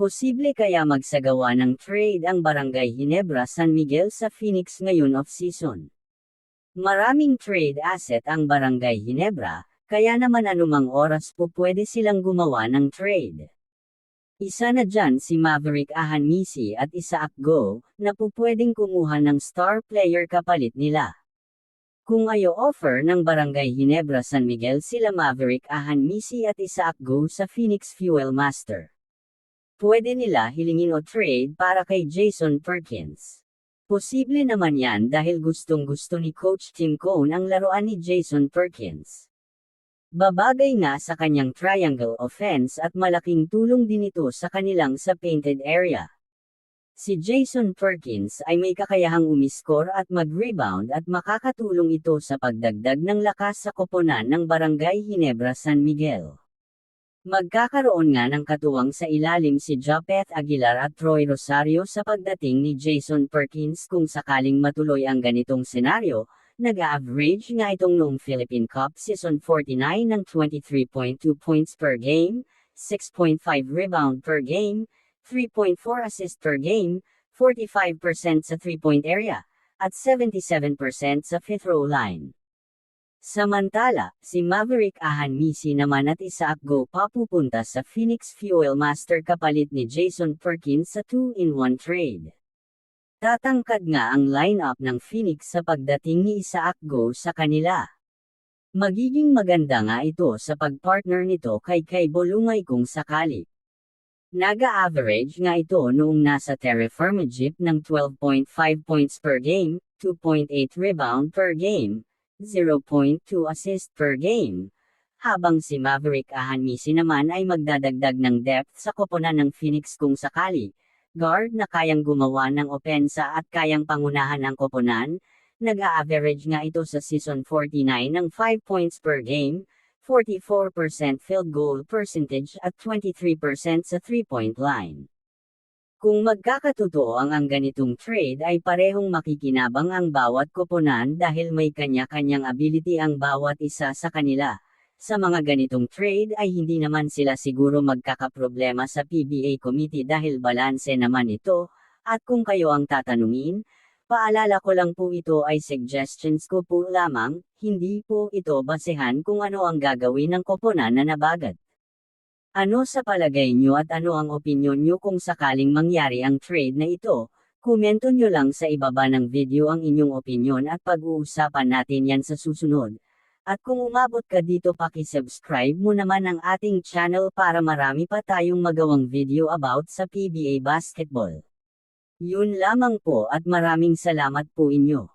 Posible kaya magsagawa ng trade ang Barangay Ginebra San Miguel sa Phoenix ngayon off-season. Maraming trade asset ang Barangay Ginebra, kaya naman anumang oras po pwede silang gumawa ng trade. Isa na dyan si Maverick Ahanmisi at Isaac Go, na po pwedeng kumuha ng star player kapalit nila. Kung ayo offer ng Barangay Ginebra San Miguel sila Maverick Ahanmisi at Isaac Go sa Phoenix Fuel Master. Pwede nila hilingin o trade para kay Jason Perkins. Posible naman yan dahil gustong gusto ni Coach Tim Cone ang laruan ni Jason Perkins. Babagay nga sa kanyang triangle offense at malaking tulong din ito sa kanilang sa painted area. Si Jason Perkins ay may kakayahang umiskor at mag-rebound at makakatulong ito sa pagdagdag ng lakas sa koponan ng Barangay Ginebra San Miguel. Magkakaroon nga ng katuwang sa ilalim si Japeth Aguilar at Troy Rosario sa pagdating ni Jason Perkins kung sakaling matuloy ang ganitong senaryo, nag-average nga itong noong Philippine Cup Season 49 ng 23.2 points per game, 6.5 rebound per game, 3.4 assist per game, 45% sa 3-point area, at 77% sa fifth row line. Samantala, si Maverick Ahanmisi naman at Isaac Go papupunta sa Phoenix Fuel Master kapalit ni Jason Perkins sa 2-in-1 trade. Tatangkad nga ang lineup ng Phoenix sa pagdating ni Isaac Go sa kanila. Magiging maganda nga ito sa pagpartner nito kay Kay Bolungay kung sakali. Naga-average nga ito noong nasa Terre Firma Jeep ng 12.5 points per game, 2.8 rebound per game, 0.2 assist per game. Habang si Maverick Ahanmisi naman ay magdadagdag ng depth sa koponan ng Phoenix kung sakali. Guard na kayang gumawa ng opensa at kayang pangunahan ang koponan, nag-a-average nga ito sa season 49 ng 5 points per game, 44% field goal percentage at 23% sa 3-point line. Kung magkakatotoo ang ang ganitong trade ay parehong makikinabang ang bawat koponan dahil may kanya-kanyang ability ang bawat isa sa kanila. Sa mga ganitong trade ay hindi naman sila siguro magkakaproblema sa PBA committee dahil balanse naman ito, at kung kayo ang tatanungin, Paalala ko lang po ito ay suggestions ko po lamang, hindi po ito basehan kung ano ang gagawin ng koponan na nabagat. Ano sa palagay nyo at ano ang opinion nyo kung sakaling mangyari ang trade na ito? Komento nyo lang sa ibaba ng video ang inyong opinion at pag-uusapan natin yan sa susunod. At kung umabot ka dito paki-subscribe mo naman ang ating channel para marami pa tayong magawang video about sa PBA Basketball. Yun lamang po at maraming salamat po inyo.